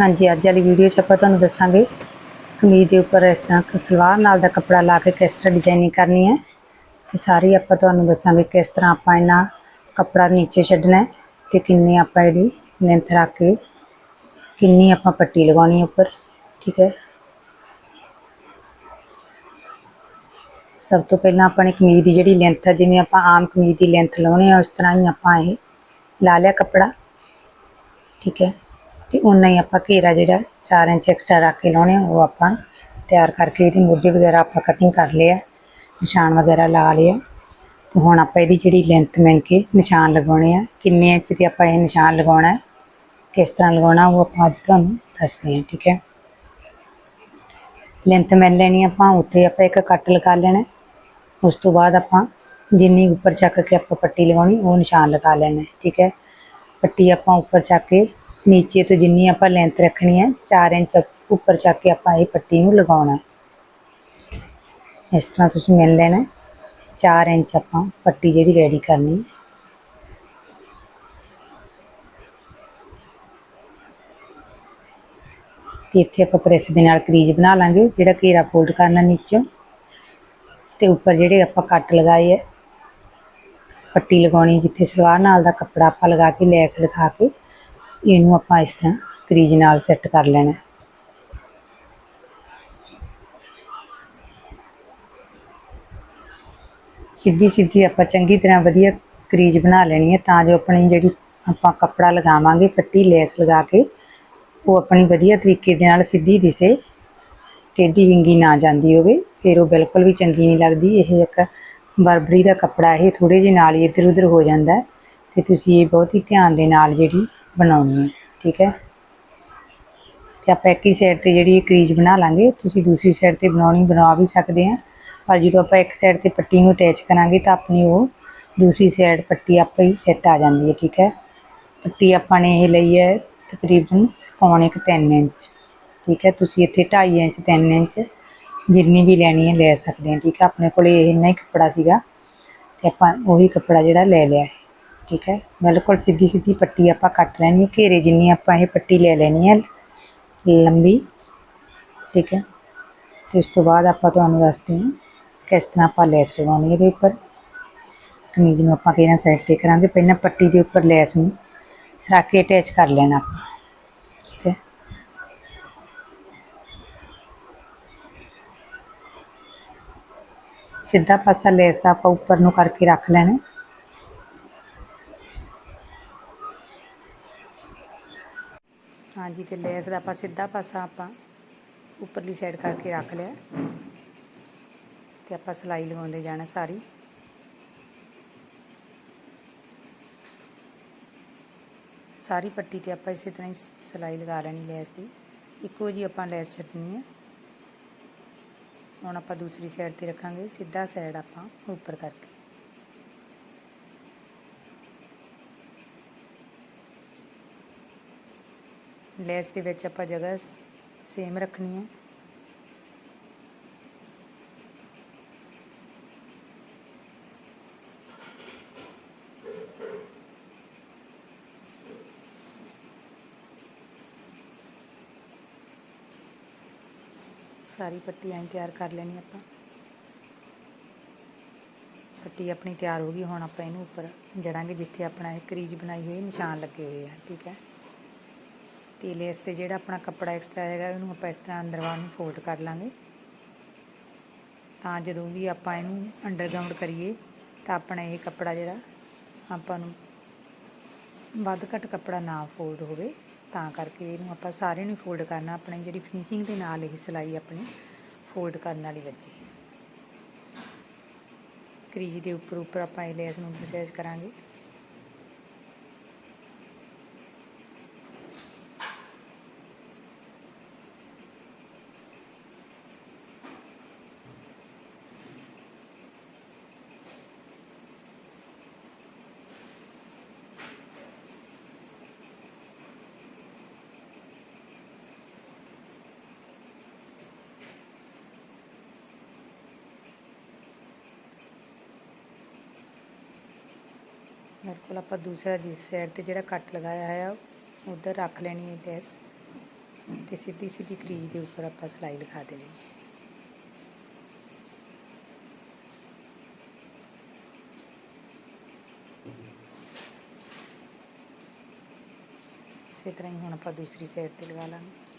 ਹਾਂਜੀ, ਅੱਜ ਵਾਲੀ ਵੀਡੀਓ 'ਚ ਆਪਾਂ ਤੁਹਾਨੂੰ ਦੱਸਾਂਗੇ। ਕਮੀਜ਼ ਦੇ ਉੱਪਰ ਇਸ ਤਰ੍ਹਾਂ ਸਲਵਾਰ ਨਾਲ ਦਾ ਕੱਪੜਾ ਲਾ ਕੇ ਕਿਸ ਤਰ੍ਹਾਂ ਡਿਜ਼ਾਈਨਿੰਗ ਕਰਨੀ ਹੈ। ਤੇ ਸਾਰੀ ਆਪਾਂ ਤੁਹਾਨੂੰ ਦੱਸਾਂਗੇ ਕਿਸ ਤਰ੍ਹਾਂ ਆਪਾਂ ਇਹਨਾਂ ਕੱਪੜਾ ਨੀਚੇ ਛੱਡਣਾ ਹੈ ਤੇ ਕਿੰਨੀ ਆਪਾਂ ਇਹਦੀ ਲੈਂਥ ਰੱਖ ਕੇ ਕਿੰਨੀ ਆਪਾਂ ਪੱਟੀ ਲਗਾਉਣੀ ਹੈ ਉੱਪਰ, ਠੀਕ ਹੈ। ਸਭ ਤੋਂ ਪਹਿਲਾਂ ਆਪਾਂ ਨੇ ਕਮੀਜ਼ ਦੀ ਜਿਹੜੀ ਲੈਂਥ ਹੈ, ਜਿਵੇਂ ਆਪਾਂ ਆਮ ਕਮੀਜ਼ ਦੀ ਲੈਂਥ ਲਾਉਣੀ ਆ ਉਸ ਤਰ੍ਹਾਂ ਹੀ ਆਪਾਂ ਇਹ ਲਾ ਲਿਆ ਕੱਪੜਾ, ਠੀਕ ਹੈ। ਤੇ ਉਨਾ ਹੀ ਆਪਾਂ ਘੇਰਾ ਜਿਹੜਾ 4 ਇੰਚ ਐਕਸਟਰਾ ਰੱਖ ਕੇ ਲਾਉਣੇ ਆ, ਉਹ ਆਪਾਂ ਤਿਆਰ ਕਰਕੇ ਇਹਦੇ ਮੋਢੇ ਵਗੈਰਾ ਆਪਾਂ ਕਟਿੰਗ ਕਰ ਲਿਆ, ਨਿਸ਼ਾਨ ਵਗੈਰਾ ਲਾ ਲਿਆ। ਤੇ ਹੁਣ ਆਪਾਂ ਇਹਦੀ ਜਿਹੜੀ ਲੈਂਥ ਮਿਣ ਕੇ ਨਿਸ਼ਾਨ ਲਗਾਉਣੇ ਆ, ਕਿੰਨੇ ਇੰਚ ਤੇ ਆਪਾਂ ਇਹ ਨਿਸ਼ਾਨ ਲਗਾਉਣਾ ਕਿਸ ਤਰ੍ਹਾਂ ਲਗਾਉਣਾ, ਉਹ ਆਪਾਂ ਅੱਜ ਤੁਹਾਨੂੰ ਦੱਸਦੇ ਹਾਂ, ਠੀਕ ਹੈ। ਲੈਂਥ ਮਿਲ ਲੈਣੀ ਆਪਾਂ, ਉੱਥੇ ਆਪਾਂ ਇੱਕ ਕੱਟ ਲਗਾ ਲੈਣਾ ਉਸ ਤੋਂ ਬਾਅਦ ਆਪਾਂ ਜਿੰਨੀ ਉੱਪਰ ਚੱਕ ਕੇ ਆਪਾਂ ਪੱਟੀ ਲਗਾਉਣੀ, ਉਹ ਨਿਸ਼ਾਨ ਲਗਾ ਲੈਣਾ ਠੀਕ ਹੈ। ਪੱਟੀ ਆਪਾਂ ਉੱਪਰ ਚੱਕ ਕੇ ਨੀਚੇ ਤੋਂ ਜਿੰਨੀ ਆਪਾਂ ਲੈਂਥ ਰੱਖਣੀ ਹੈ 4 ਇੰਚ ਉੱਪਰ ਚੱਕ ਕੇ ਆਪਾਂ ਇਹ ਪੱਟੀ ਨੂੰ ਲਗਾਉਣਾ ਇਸ ਤਰ੍ਹਾਂ ਤੁਸੀਂ ਮਿਲ ਲੈਣਾ ਹੈ। 4 ਇੰਚ ਆਪਾਂ ਪੱਟੀ ਜਿਹੜੀ ਰੈਡੀ ਕਰਨੀ ਹੈ। ਤੇ ਇੱਥੇ ਆਪਾਂ ਪ੍ਰੈਸ ਦੇ ਨਾਲ ਕਰੀਜ ਬਣਾ ਲਾਂਗੇ, ਜਿਹੜਾ ਘੇਰਾ ਫੋਲਡ ਕਰਨਾ ਨੀਚੋਂ। ਤੇ ਉੱਪਰ ਜਿਹੜੇ ਆਪਾਂ ਕੱਟ ਲਗਾਏ ਹੈ, ਪੱਟੀ ਲਗਾਉਣੀ ਜਿੱਥੇ ਸਲਵਾਰ ਨਾਲ ਦਾ ਕੱਪੜਾ ਆਪਾਂ ਲਗਾ ਕੇ, ਲੈਸ ਲਗਾ ਕੇ ਇਹਨੂੰ ਆਪਾਂ ਇਸ ਤਰ੍ਹਾਂ ਕਰੀਜ ਨਾਲ ਸੈੱਟ ਕਰ ਲੈਣਾ। ਸਿੱਧੀ ਸਿੱਧੀ ਆਪਾਂ ਚੰਗੀ ਤਰ੍ਹਾਂ ਵਧੀਆ ਕਰੀਜ ਬਣਾ ਲੈਣੀ ਹੈ ਤਾਂ ਜੋ ਆਪਣੀ ਜਿਹੜੀ ਆਪਾਂ ਕੱਪੜਾ ਲਗਾਵਾਂਗੇ, ਪੱਟੀ, ਲੈਸ ਲਗਾ ਕੇ, ਉਹ ਆਪਣੀ ਵਧੀਆ ਤਰੀਕੇ ਦੇ ਨਾਲ ਸਿੱਧੀ ਦਿਸੇ, ਟੇਢੀ ਵਿੰਗੀ ਨਾ ਜਾਂਦੀ ਹੋਵੇ, ਫਿਰ ਉਹ ਬਿਲਕੁਲ ਵੀ ਚੰਗੀ ਨਹੀਂ ਲੱਗਦੀ। ਇਹ ਇੱਕ ਬਰਬਰੀ ਦਾ ਕੱਪੜਾ, ਇਹ ਥੋੜੇ ਜਿਹੇ ਨਾਲ ਹੀ ਇੱਧਰ ਉੱਧਰ ਹੋ ਜਾਂਦਾ ਹੈ ਤੇ ਤੁਸੀਂ ਇਹ ਬਹੁਤ ਹੀ ਧਿਆਨ ਦੇ ਨਾਲ ਜਿਹੜੀ ਬਣਾਉਣੀ ਹੈ, ਠੀਕ ਹੈ? ਤੇ ਆਪਾਂ ਇੱਕ ਹੀ ਸਾਈਡ ਤੇ ਜਿਹੜੀ ਇਹ ਕਰੀਜ ਬਣਾ ਲਾਂਗੇ, ਤੁਸੀਂ ਦੂਸਰੀ ਸਾਈਡ ਤੇ ਬਣਾਉਣੀ, ਬਣਾ ਵੀ ਸਕਦੇ ਆ ਪਰ ਜਦੋਂ ਆਪਾਂ ਇੱਕ ਸਾਈਡ ਤੇ ਪੱਟੀ ਨੂੰ ਅਟੈਚ ਕਰਾਂਗੇ ਤਾਂ ਆਪਣੀ ਉਹ ਦੂਸਰੀ ਸਾਈਡ ਪੱਟੀ ਆਪੇ ਹੀ ਸੈੱਟ ਆ ਜਾਂਦੀ ਹੈ, ਠੀਕ ਹੈ? ਪੱਟੀ ਆਪਾਂ ਨੇ ਇਹ ਲਈ ਹੈ ਤਕਰੀਬਨ ਪੌਣੇ ਕੁ 3 ਇੰਚ, ਠੀਕ ਹੈ? ਤੁਸੀਂ ਇੱਥੇ 2.5 ਇੰਚ 3 ਇੰਚ ਜਿੰਨੀ ਵੀ ਲੈਣੀ ਹੈ ਲੈ ਸਕਦੇ ਆ ਠੀਕ ਹੈ? ਆਪਣੇ ਕੋਲ ਇਹ ਇੰਨਾ ਹੀ ਕੱਪੜਾ ਸੀਗਾ, ਤੇ ਆਪਾਂ ਉਹੀ ਕੱਪੜਾ ਜਿਹੜਾ ਲੈ ਲਿਆ ਠੀਕ ਹੈ ਬਿਲਕੁਲ ਸਿੱਧੀ ਸਿੱਧੀ ਪੱਟੀ ਆਪਾਂ ਕੱਟ ਲੈਣੀ ਹੈ ਘੇਰੇ ਜਿੰਨੀ ਆਪਾਂ ਇਹ ਪੱਟੀ ਲੈ ਲੈਣੀ ਹੈ ਲੰਬੀ ਠੀਕ ਹੈ ਤੇ ਉਸ ਤੋਂ ਬਾਅਦ ਆਪਾਂ ਤੁਹਾਨੂੰ ਦੱਸਦੇ ਹਾਂ ਕਿਸ ਤਰ੍ਹਾਂ ਆਪਾਂ ਲੈਸ ਲਗਾਉਣੀ ਹੈ ਇਹਦੇ ਉੱਪਰ ਕਮੀਜ਼ ਨੂੰ ਆਪਾਂ ਕਿਹਨਾਂ ਸਾਈਡ ਤੇ ਕਰਾਂਗੇ ਪਹਿਲਾਂ ਪੱਟੀ ਦੇ ਉੱਪਰ ਲੈਸ ਨੂੰ ਰੱਖ ਕੇ ਅਟੈਚ ਕਰ ਲੈਣਾ ਆਪਾਂ ਠੀਕ ਹੈ ਸਿੱਧਾ ਪਾਸਾ ਲੈਸ ਦਾ ਆਪਾਂ ਉੱਪਰ ਨੂੰ ਕਰਕੇ ਰੱਖ ਲੈਣਾ ਹਾਂਜੀ, ਤੇ ਲੈਸ ਦਾ ਆਪਾਂ ਸਿੱਧਾ ਪਾਸਾ ਆਪਾਂ ਉੱਪਰਲੀ ਸਾਈਡ ਕਰਕੇ ਰੱਖ ਲਿਆ। ਤੇ ਆਪਾਂ ਸਲਾਈ ਲਗਾਉਂਦੇ ਜਾਣਾ ਸਾਰੀ। ਸਾਰੀ ਪੱਟੀ ਤੇ ਆਪਾਂ ਇਸੇ ਤਰ੍ਹਾਂ ਹੀ ਸਲਾਈ ਲਗਾ ਲੈਣੀ ਲੈਸ ਦੀ। ਇੱਕੋ ਜੀ ਆਪਾਂ ਲੈਸ ਛੱਡਣੀ ਹੈ। ਹੁਣ ਆਪਾਂ ਦੂਸਰੀ ਸਾਈਡ ਤੇ ਰੱਖਾਂਗੇ, ਸਿੱਧਾ ਸਾਈਡ ਆਪਾਂ ਉੱਪਰ ਕਰਕੇ। ਲੈਸ ਦੇ ਵਿੱਚ ਆਪਾਂ ਜਗ੍ਹਾ ਸੇਮ ਰੱਖਣੀ ਹੈ। ਸਾਰੀ ਪੱਟੀ ਐਂ ਤਿਆਰ ਕਰ ਲੈਣੀ ਆਪਾਂ। ਪੱਟੀ ਆਪਣੀ ਤਿਆਰ ਹੋ ਗਈ, ਹੁਣ ਆਪਾਂ ਇਹਨੂੰ ਉੱਪਰ ਜੜਾਂਗੇ, ਜਿੱਥੇ ਆਪਣਾ ਇਹ ਕਰੀਜ ਬਣਾਈ ਹੋਈ, ਨਿਸ਼ਾਨ ਲੱਗੇ ਹੋਏ ਆ, ਠੀਕ ਹੈ। ਤੇ ਲੈਸ ਤੇ ਜਿਹੜਾ ਆਪਣਾ ਕੱਪੜਾ ਐਕਸਟਰਾ ਹੈਗਾ, ਇਹਨੂੰ ਆਪਾਂ ਇਸ ਤਰ੍ਹਾਂ ਅੰਦਰਵਾਰ ਨੂੰ ਫੋਲਡ ਕਰ ਲਾਂਗੇ। ਤਾਂ ਜਦੋਂ ਵੀ ਆਪਾਂ ਇਹਨੂੰ ਅੰਡਰਗਰਾਉਂਡ ਕਰੀਏ, ਤਾਂ ਆਪਣਾ ਇਹ ਕੱਪੜਾ ਜਿਹੜਾ, ਆਪਾਂ ਨੂੰ ਵੱਧ ਘੱਟ ਕੱਪੜਾ ਨਾ ਫੋਲਡ ਹੋਵੇ। ਤਾਂ ਕਰਕੇ ਇਹਨੂੰ ਆਪਾਂ ਸਾਰੇ ਨੂੰ ਫੋਲਡ ਕਰਨਾ, ਆਪਣੀ ਜਿਹੜੀ ਫਿਨਿਸ਼ਿੰਗ ਦੇ ਨਾਲ ਇਹ ਸਿਲਾਈ ਆਪਣੀ ਫੋਲਡ ਕਰਨ ਵਾਲੀ ਵੱਜੀ ਕਰੀਜ ਦੇ ਉੱਪਰ ਉੱਪਰ ਆਪਾਂ ਇਹ ਲੈਸ ਨੂੰ ਅਟੈਚ ਕਰਾਂਗੇ। ਮੇਰੇ ਕੋਲ ਆਪਾਂ ਦੂਸਰਾ ਜਿਸ ਸਾਈਡ ਤੇ ਜਿਹੜਾ ਕੱਟ ਲਗਾਇਆ ਹੋਇਆ, ਉਧਰ ਰੱਖ ਲੈਣੀ ਹੈ ਲੈਸ ਤੇ ਸਿੱਧੀ ਸਿੱਧੀ ਕਰੀਜ਼ ਦੇ ਉੱਪਰ ਆਪਾਂ ਸਿਲਾਈ ਲਗਾ ਦੇਣੀ ਇਸੇ ਤਰ੍ਹਾਂ ਹੀ ਹੁਣ ਆਪਾਂ ਦੂਸਰੀ ਸਾਈਡ ਤੇ ਲਗਾ ਲਾਂਗੇ।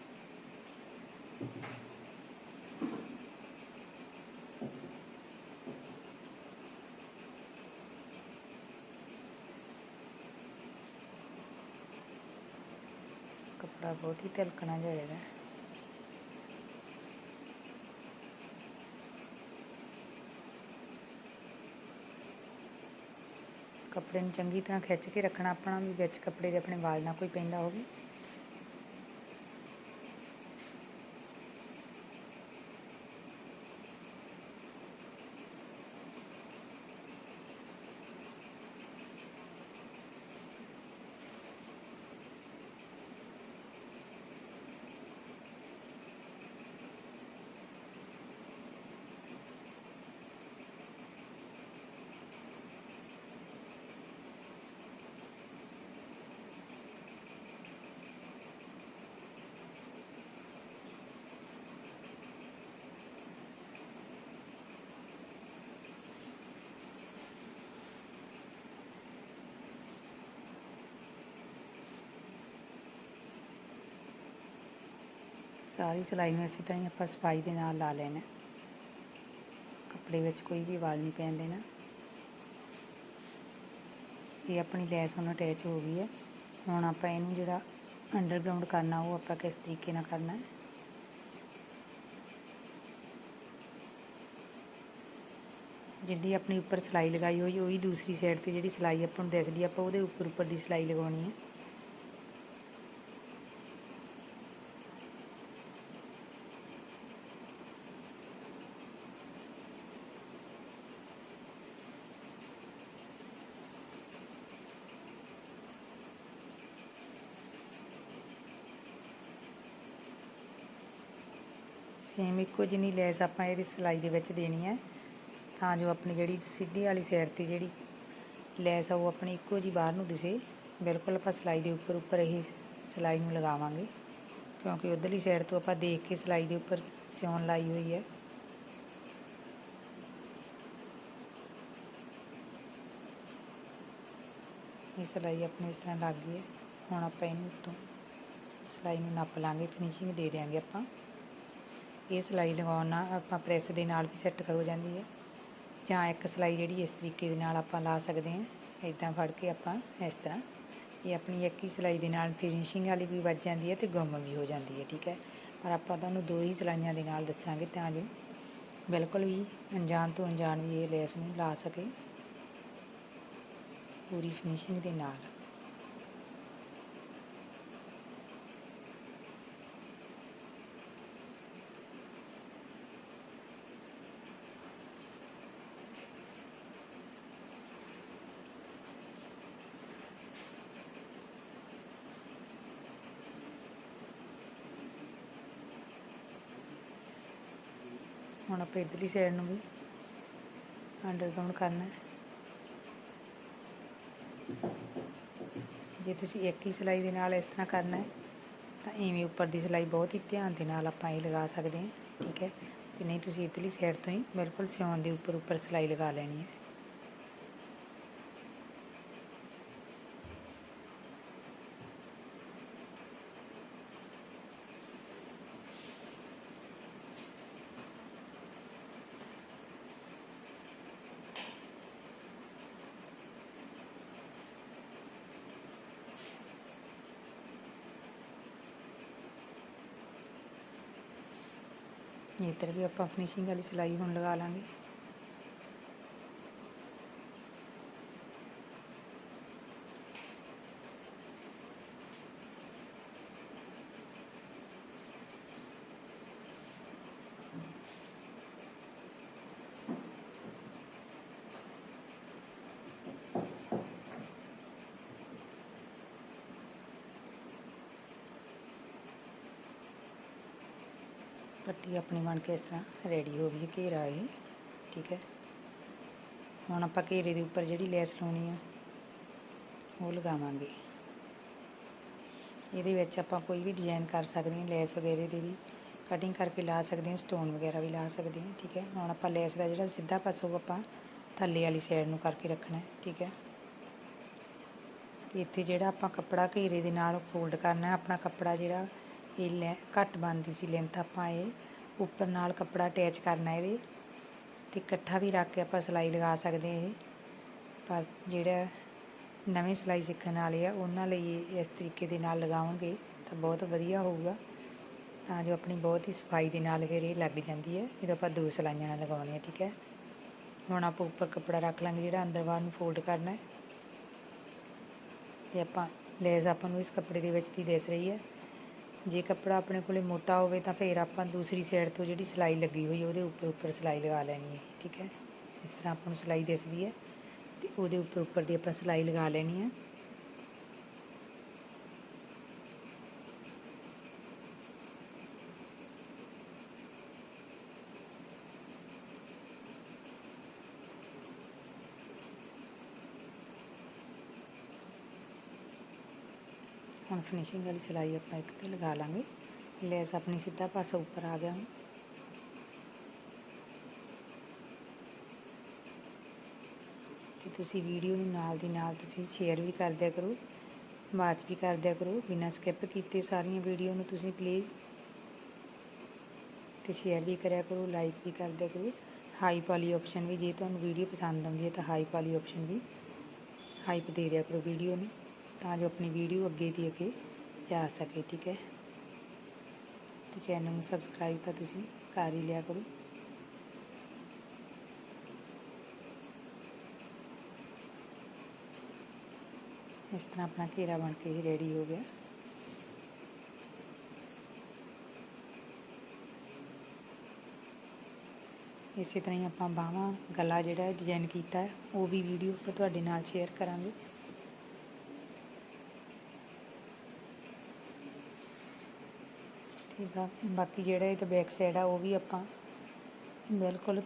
ਕੱਪੜਾ ਬਹੁਤ ਤਿਲਕਣਾ ਜਾਏਗਾ ਕੱਪੜੇ ਨੂੰ ਚੰਗੀ ਤਰ੍ਹਾਂ ਖਿੱਚ ਕੇ ਰੱਖਣਾ, ਆਪਣਾ ਵੀ ਵਿੱਚ ਕੱਪੜੇ ਦੇ ਆਪਣੇ ਵਾਲ ਨਾ ਕੋਈ ਪੈਂਦਾ ਹੋਵੇ। ਸਾਰੀ ਸਿਲਾਈ ਨੂੰ ਇਸੇ ਤਰ੍ਹਾਂ ਹੀ ਆਪਾਂ ਸਫ਼ਾਈ ਦੇ ਨਾਲ ਲਾ ਲੈਣਾ। ਕੱਪੜੇ ਵਿੱਚ ਕੋਈ ਵੀ ਵਾਲ ਨਹੀਂ ਪੈਣ ਦੇਣਾ। ਇਹ ਆਪਣੀ ਲੈਸ ਹੁਣ ਅਟੈਚ ਹੋ ਗਈ ਹੈ। ਹੁਣ ਆਪਾਂ ਇਹਨੂੰ ਜਿਹੜਾ ਅੰਡਰਗਰਾਉਂਡ ਕਰਨਾ, ਉਹ ਆਪਾਂ ਕਿਸ ਤਰੀਕੇ ਨਾਲ ਕਰਨਾ ਹੈ। ਜਿਹੜੀ ਆਪਣੀ ਉੱਪਰ ਸਿਲਾਈ ਲਗਾਈ ਹੋਈ, ਉਹੀ ਦੂਸਰੀ ਸਾਈਡ ਤੇ ਜਿਹੜੀ ਸਿਲਾਈ ਆਪਾਂ ਨੂੰ ਦਿਸਦੀ, ਆਪਾਂ ਉਹਦੇ ਉੱਪਰ ਉੱਪਰ ਦੀ ਸਿਲਾਈ ਲਗਾਉਣੀ ਹੈ। ਸੇਮ ਇੱਕੋ ਜਿੰਨੀ ਲੈਸ ਆਪਾਂ ਇਹਦੀ ਸਿਲਾਈ ਦੇ ਵਿੱਚ ਦੇਣੀ ਹੈ। ਤਾਂ ਜੋ ਆਪਣੀ ਜਿਹੜੀ ਸਿੱਧੀ ਵਾਲੀ ਸਾਈਡ ਤੇ ਜਿਹੜੀ ਲੈਸ ਆ ਉਹ ਆਪਣੀ ਇੱਕੋ ਜੀ ਬਾਹਰ ਨੂੰ ਦਿਸੇ। ਬਿਲਕੁਲ ਆਪਾਂ ਸਿਲਾਈ ਦੇ ਉੱਪਰ ਉੱਪਰ ਇਹ ਸਿਲਾਈ ਨੂੰ ਲਗਾਵਾਂਗੇ। ਕਿਉਂਕਿ ਉਧਰਲੀ ਸਾਈਡ ਤੋਂ ਆਪਾਂ ਦੇਖ ਕੇ ਸਿਲਾਈ ਦੇ ਉੱਪਰ ਸਿਉਣ ਲਾਈ ਹੋਈ ਹੈ। ਇਹ ਸਿਲਾਈ ਆਪਣੀ ਇਸ ਤਰ੍ਹਾਂ ਲੱਗ ਗਈ ਹੈ। ਹੁਣ ਆਪਾਂ ਇਹਨੂੰ ਉੱਤੋਂ ਸਿਲਾਈ ਨੂੰ ਨੱਪ ਲਾਂਗੇ ਫਿਨਿਸ਼ਿੰਗ ਦੇ ਦਿਆਂਗੇ ਆਪਾਂ। ਇਹ ਸਿਲਾਈ ਲਗਾਉਣ ਨਾਲ ਆਪਾਂ ਪ੍ਰੈਸ ਦੇ ਨਾਲ ਵੀ ਸੈੱਟ ਹੋ ਜਾਂਦੀ ਹੈ। ਜਾਂ ਇੱਕ ਸਿਲਾਈ ਜਿਹੜੀ ਇਸ ਤਰੀਕੇ ਦੇ ਨਾਲ ਆਪਾਂ ਲਾ ਸਕਦੇ ਹਾਂ। ਇਦਾਂ ਫੜ ਕੇ ਆਪਾਂ ਇਸ ਤਰ੍ਹਾਂ ਇਹ ਆਪਣੀ ਇੱਕ ਹੀ ਸਿਲਾਈ ਦੇ ਨਾਲ ਫਿਨਿਸ਼ਿੰਗ ਵਾਲੀ ਵੀ ਵੱਜ ਜਾਂਦੀ ਹੈ ਤੇ ਗੁੰਮ ਵੀ ਹੋ ਜਾਂਦੀ ਹੈ, ਠੀਕ ਹੈ। ਪਰ ਆਪਾਂ ਤੁਹਾਨੂੰ ਦੋ ਹੀ ਸਿਲਾਈਆਂ ਦੇ ਨਾਲ ਦੱਸਾਂਗੇ ਤਾਂ ਜੋ ਬਿਲਕੁਲ ਵੀ ਅਣਜਾਣ ਤੋਂ ਅਣਜਾਣ ਵੀ ਇਹ ਲੈਸ ਨੂੰ ਲਾ ਸਕੇ। ਪੂਰੀ ਫਿਨਿਸ਼ਿੰਗ ਦੇ ਨਾਲ। ਹੁਣ ਆਪਾਂ ਇਧਰਲੀ ਸਾਈਡ ਨੂੰ ਵੀ ਅੰਡਰਗਰਾਉਂਡ ਕਰਨਾ ਹੈ। ਜੇ ਤੁਸੀਂ ਇੱਕ ਹੀ ਸਿਲਾਈ ਦੇ ਨਾਲ ਇਸ ਤਰ੍ਹਾਂ ਕਰਨਾ ਹੈ, ਤਾਂ ਐਵੇਂ ਉੱਪਰ ਦੀ ਸਿਲਾਈ ਬਹੁਤ ਹੀ ਧਿਆਨ ਦੇ ਨਾਲ ਆਪਾਂ ਇਹ ਲਗਾ ਸਕਦੇ ਹਾਂ, ਠੀਕ ਹੈ। ਤੇ ਨਹੀਂ, ਤੁਸੀਂ ਇਧਰਲੀ ਸਾਈਡ ਤੋਂ ਹੀ ਬਿਲਕੁਲ ਸਿਉਣ ਦੇ ਉੱਪਰ ਉੱਪਰ ਸਿਲਾਈ ਲਗਾ ਲੈਣੀ ਹੈ। ਇੱਧਰ ਵੀ ਆਪਾਂ ਫਿਨਿਸ਼ਿੰਗ ਵਾਲੀ ਸਿਲਾਈ ਹੁਣ ਲਗਾ ਲਾਂਗੇ। ਪੱਟੀ ਆਪਣੀ ਬਣ ਕੇ ਇਸ ਤਰ੍ਹਾਂ ਰੈਡੀ ਹੋ ਗਈ ਘੇਰਾ ਇਹ, ਠੀਕ ਹੈ। ਹੁਣ ਆਪਾਂ ਘੇਰੇ ਦੇ ਉੱਪਰ ਜਿਹੜੀ ਲੈਸ ਲਾਉਣੀ ਆ, ਉਹ ਲਗਾਵਾਂਗੇ। ਇਹਦੇ ਵਿੱਚ ਆਪਾਂ ਕੋਈ ਵੀ ਡਿਜ਼ਾਈਨ ਕਰ ਸਕਦੇ ਹਾਂ, ਲੈਸ ਵਗੈਰੇ ਦੀ ਵੀ ਕਟਿੰਗ ਕਰਕੇ ਲਾ ਸਕਦੇ ਹਾਂ ਸਟੋਨ ਵਗੈਰਾ ਵੀ ਲਾ ਸਕਦੇ ਹਾਂ, ਠੀਕ ਹੈ। ਹੁਣ ਆਪਾਂ ਲੈਸ ਦਾ ਜਿਹੜਾ ਸਿੱਧਾ ਪਾਸਾ ਉਹ ਆਪਾਂ ਥੱਲੇ ਵਾਲੀ ਸਾਈਡ ਨੂੰ ਕਰਕੇ ਰੱਖਣਾ ਹੈ, ਠੀਕ ਹੈ। ਤੇ ਇੱਥੇ ਜਿਹੜਾ ਆਪਾਂ ਕੱਪੜਾ ਘੇਰੇ ਦੇ ਨਾਲ ਫੋਲਡ ਕਰਨਾ ਹੈ, ਆਪਣਾ ਕੱਪੜਾ ਜਿਹੜਾ ਇਹ ਲੈ ਘੱਟ ਬਣਦੀ ਸੀ ਲੈਂਥ ਆਪਾਂ ਇਹ। ਉੱਪਰ ਨਾਲ ਕੱਪੜਾ ਅਟੈਚ ਕਰਨਾ ਇਹਦੇ। ਤੇ ਇਕੱਠਾ ਵੀ ਰੱਖ ਕੇ ਆਪਾਂ ਸਿਲਾਈ ਲਗਾ ਸਕਦੇ ਹਾਂ ਇਹ। ਪਰ ਜਿਹੜਾ ਨਵੇਂ ਸਿਲਾਈ ਸਿੱਖਣ ਵਾਲੇ ਆ, ਉਹਨਾਂ ਲਈ ਇਸ ਤਰੀਕੇ ਦੇ ਨਾਲ ਲਗਾਵਾਂਗੇ ਤਾਂ ਬਹੁਤ ਵਧੀਆ ਹੋਊਗਾ। ਤਾਂ ਜੋ ਆਪਣੀ ਬਹੁਤ ਹੀ ਸਫ਼ਾਈ ਦੇ ਨਾਲ ਫਿਰ ਇਹ ਲੱਗ ਜਾਂਦੀ ਹੈ। ਜਦੋਂ ਆਪਾਂ ਦੋ ਸਿਲਾਈਆਂ ਨਾਲ ਲਗਾਉਣੇ ਆ ਠੀਕ ਹੈ। ਹੁਣ ਆਪਾਂ ਉੱਪਰ ਕੱਪੜਾ ਰੱਖ ਲਾਂਗੇ, ਜਿਹੜਾ ਅੰਦਰ ਬਾਹਰ ਨੂੰ ਫੋਲਡ ਕਰਨਾ ਹੈ। ਤੇ ਆਪਾਂ ਲੈਸ ਆਪਾਂ ਨੂੰ ਇਸ ਕੱਪੜੇ ਦੇ ਵਿੱਚ ਦੀ ਦਿਸ ਰਹੀ ਹੈ। ਜੇ ਕੱਪੜਾ ਆਪਣੇ ਕੋਲੇ ਮੋਟਾ ਹੋਵੇ ਤਾਂ ਫਿਰ ਆਪਾਂ ਦੂਸਰੀ ਸਾਈਡ ਤੋਂ ਜਿਹੜੀ ਸਿਲਾਈ ਲੱਗੀ ਹੋਈ ਉਹਦੇ ਉੱਪਰ ਉੱਪਰ ਸਿਲਾਈ ਲਗਾ ਲੈਣੀ ਹੈ, ਠੀਕ ਹੈ? ਇਸ ਤਰ੍ਹਾਂ ਆਪਾਂ ਨੂੰ ਸਿਲਾਈ ਦਿਸਦੀ ਹੈ ਤੇ ਉਹਦੇ ਉੱਪਰ ਉੱਪਰ ਦੀ ਆਪਾਂ ਸਿਲਾਈ ਲਗਾ ਲੈਣੀ ਹੈ। ਹੁਣ ਫਿਨਿਸ਼ਿੰਗ ਵਾਲੀ ਸਿਲਾਈ ਆਪਾਂ ਇੱਕ ਤੇ ਲਗਾ ਲਾਂਗੇ। ਲੈਸ ਆਪਣੀ ਸਿੱਧਾ ਪਾਸਾ ਉੱਪਰ ਆ ਗਿਆ। ਹੁਣ ਤੇ ਤੁਸੀਂ ਵੀਡੀਓ ਨੂੰ ਨਾਲ ਦੀ ਨਾਲ ਤੁਸੀਂ ਸ਼ੇਅਰ ਵੀ ਕਰ ਦਿਆ ਕਰੋ ਵਾਚ ਵੀ ਕਰ ਦਿਆ ਕਰੋ, ਬਿਨਾਂ ਸਕਿਪ ਕੀਤੇ ਸਾਰੀਆਂ ਵੀਡੀਓ ਨੂੰ ਤੁਸੀਂ ਪਲੀਜ਼ ਤੇ ਸ਼ੇਅਰ ਵੀ ਕਰਿਆ ਕਰੋ ਲਾਈਕ ਵੀ ਕਰ ਦਿਆ ਕਰੋ। ਹਾਈ ਪਾਲੀ ਆਪਸ਼ਨ ਵੀ ਜੇ ਤੁਹਾਨੂੰ ਵੀਡੀਓ ਪਸੰਦ ਆਉਂਦੀ ਹੈ ਤਾਂ ਹਾਈ ਪਾਲੀ ਆਪਸ਼ਨ ਵੀ ਹਾਈਪ ਦੇ ਦਿਆ ਕਰੋ ਵੀਡੀਓ ਨੂੰ। ਤਾਂ ਜੋ ਆਪਣੀ ਵੀਡੀਓ ਅੱਗੇ ਦੀ ਅੱਗੇ ਜਾ ਸਕੇ ਠੀਕ ਹੈ ਤੇ ਚੈਨਲ ਨੂੰ ਸਬਸਕ੍ਰਾਈਬ ਤਾਂ ਤੁਸੀਂ ਕਰ ਹੀ ਲਿਆ ਕਰੋ ਇਸ ਤਰ੍ਹਾਂ ਆਪਣਾ ਘੇਰਾ ਬਣ ਕੇ ਰੈਡੀ ਹੋ ਗਿਆ ਇਸੇ ਤਰ੍ਹਾਂ ਹੀ ਆਪਾਂ ਬਾਹਾਂ ਗਲਾ ਜਿਹੜਾ ਡਿਜ਼ਾਈਨ ਕੀਤਾ ਹੈ ਉਹ ਵੀ ਵੀਡੀਓ ਉੱਪਰ ਤੁਹਾਡੇ ਨਾਲ ਸ਼ੇਅਰ ਕਰਾਂਗੇ ਤੇ ਬਾਕੀ ਜਿਹੜਾ ਇਹ ਤਾਂ ਬੈਕ ਸਾਈਡ ਆ, ਉਹ ਵੀ ਆਪਾਂ ਬਿਲਕੁਲ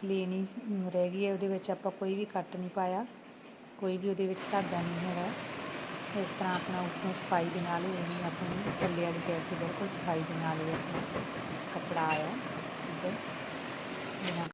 ਪਲੇਨ ਹੀ ਰਹਿ ਗਈ ਹੈ। ਉਹਦੇ ਵਿੱਚ ਆਪਾਂ ਕੋਈ ਵੀ ਕੱਟ ਨਹੀਂ ਪਾਇਆ। ਕੋਈ ਵੀ ਉਹਦੇ ਵਿੱਚ ਧਾਗਾ ਨਹੀਂ ਹੈਗਾ। ਇਸ ਤਰ੍ਹਾਂ ਆਪਣਾ ਉੱਪਰੋਂ ਸਫ਼ਾਈ ਦੇ ਨਾਲ ਹੀ ਇਹਨੂੰ ਆਪਣੀ ਥੱਲੇ ਵਾਲੀ ਸਾਈਡ ਤੇ ਬਿਲਕੁਲ ਸਫ਼ਾਈ ਦੇ ਨਾਲ ਹੀ ਆਪਣਾ ਕੱਪੜਾ ਆਇਆ। ਠੀਕ ਹੈ।